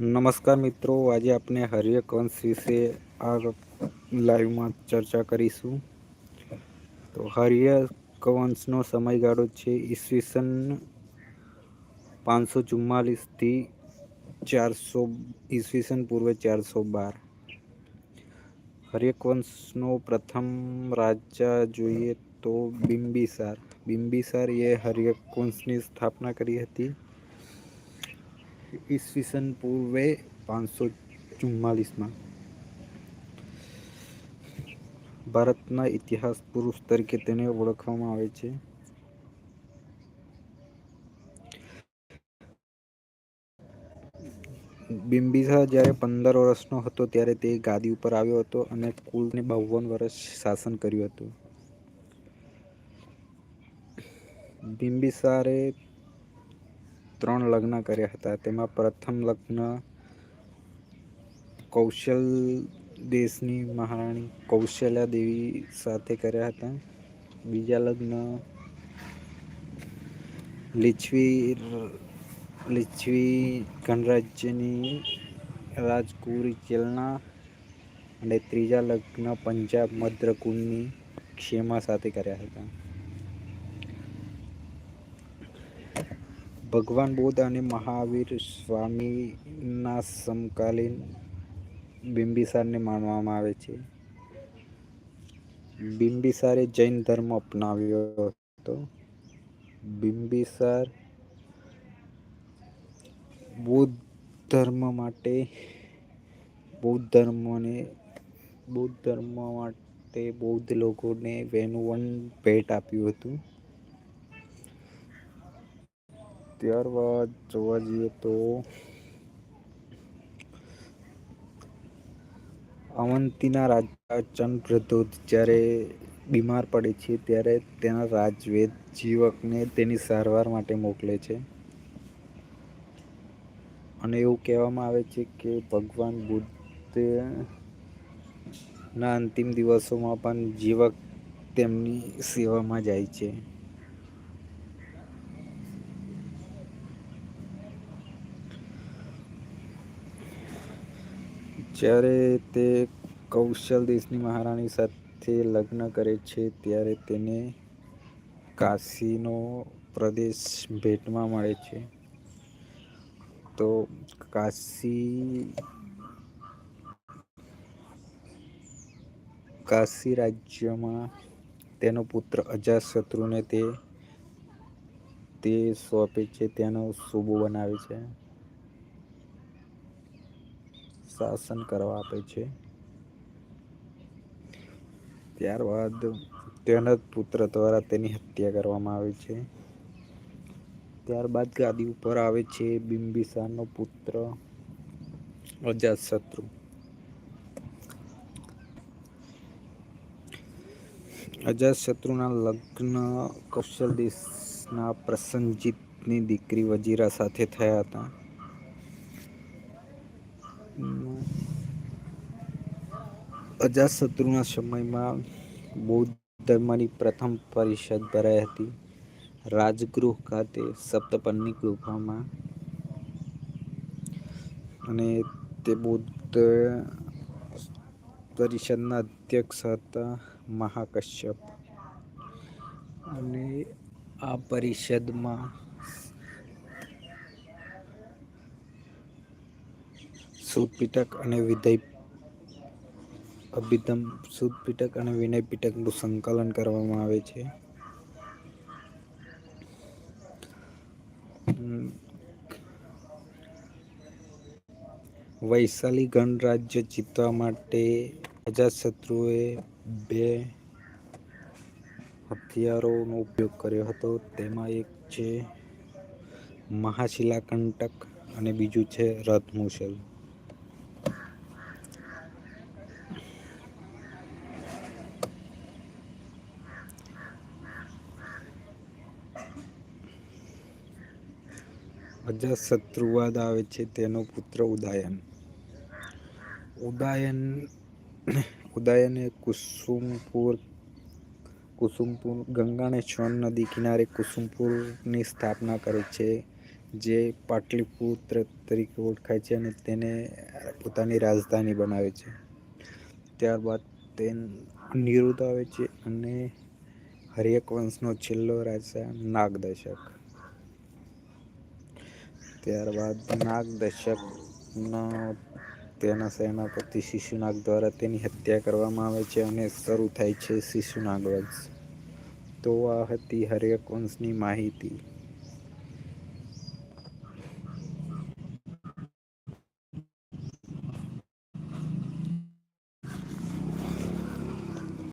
નમસ્કાર મિત્રો, આજે આપણે હર્યકવંશ વિશે આ લાઈવમાં ચર્ચા કરીશું. તો હર્યકવંશનો સમયગાળો છે ઈસવીસન પાંચસો ચુમ્માલીસથી ચારસો, ઈસવીસન પૂર્વે ચારસો બાર. હર્યકવંશનો પ્રથમ રાજા જોઈએ તો બિંબિસાર. બિંબિસાર એ હર્યકવંશની સ્થાપના કરી હતી. ઈસવીસન પૂર્વે પાંચસો ચુમ્માલીસમાં ભારતના ઇતિહાસ પુરુષ તરીકે તેને ઓળખવામાં આવે છે. બિંબિસા જ્યારે પંદર વર્ષનો હતો ત્યારે તે ગાદી ઉપર આવ્યો હતો અને કુલને બાવન વર્ષ શાસન કર્યું હતું. બિંબિસારે ત્રણ લગ્ન કર્યા હતા. તેમાં પ્રથમ લગ્ન કૌશલ દેશની મહારાણી કૌશલ્યા દેવી સાથે કર્યા હતા. બીજા લગ્ન લીછવી લીછવી ગણરાજ્યની રાજકુરી ચેલના અને ત્રીજા લગ્ન પંજાબ મદ્રકુળની ક્ષેમા સાથે કર્યા હતા. ભગવાન બુદ્ધ અને મહાવીર સ્વામીના સમકાલીન બિંબિસારને માનવામાં આવે છે. બિંબિસારે જૈન ધર્મ અપનાવ્યો હતો. બિંબિસાર બૌદ્ધ ધર્મ માટે, બૌદ્ધ ધર્મને, બૌદ્ધ ધર્મ માટે બૌદ્ધ લોકોને વેનુવન ભેટ આપ્યું હતું. ત્યારબાદ જોવા જઈએ તો અવંતીના રાજા ચંદ્રધોધ જ્યારે બીમાર પડે છે, ત્યારે તેના રાજવેદ જીવકને તેની સારવાર માટે મોકલે છે. અને એવું કહેવામાં આવે છે કે ભગવાન બુદ્ધના અંતિમ દિવસોમાં પણ જીવક તેમની સેવામાં જાય છે. જ્યારે તે કૌશલ દેશની મહારાણી સાથે લગ્ન કરે છે, ત્યારે તેને કાશીનો પ્રદેશ ભેટમાં મળે છે. તો કાશી કાશી રાજ્યમાં તેનો પુત્ર અજાતશત્રુને તે તે સોંપે છે, તેનો સુબો બનાવે છે. શાસન કરવા આપે છે. ત્યારબાદ તેના પુત્ર દ્વારા તેની હત્યા કરવામાં આવે છે. ત્યારબાદ ગાદી ઉપર આવે છે બિંબિસારનો પુત્ર અજાતશત્રુ. અજાતશત્રુના લગ્ન કૌશલ દેશના પ્રસન્નજીતની દીકરી વજીરા સાથે થયા હતા. અજાતશત્રુના સમયમાં બૌદ્ધ ધર્મની પ્રથમ પરિષદ ભરાઈ હતી. રાજગૃહ ખાતે સપ્તપર્ણી ગુફામાં અને તે બૌદ્ધ પરિષદના અધ્યક્ષ હતા મહાકશ્યપ. અને આ પરિષદમાં સુપિટક અને વિધય અભિધમ સુદ પીટક અને વિનય પીટકનું સંકલન કરવામાં આવે છે. વૈશાલી ગણરાજ્ય જીતવા માટે અજાતશત્રુએ બે હથિયારોનો ઉપયોગ કર્યો હતો. તેમાં એક છે મહાશિલાકંટક અને બીજું છે રથમુસલ અજાતશત્રુવાદ આવે છે તેનો પુત્ર ઉદાયન. ઉદાયન, ઉદાયને કુસુમપુર કુસુમપુર ગંગા અને નદી કિનારે કુસુમપુરની સ્થાપના કરે છે, જે પાટલીપુત્ર તરીકે ઓળખાય છે અને તેને પોતાની રાજધાની બનાવે છે. ત્યારબાદ તે નિરુદ્ધ આવે છે અને હર્યક વંશનો છેલ્લો રાજા નાગદશક. ત્યારબાદ નાગદશકના તેના સેનાપતિ શિશુનાગ દ્વારા તેની હત્યા કરવામાં આવે છે અને શરૂ થાય છે શિશુનાગ વંશ. તો આ હતી હર્યક વંશની માહિતી.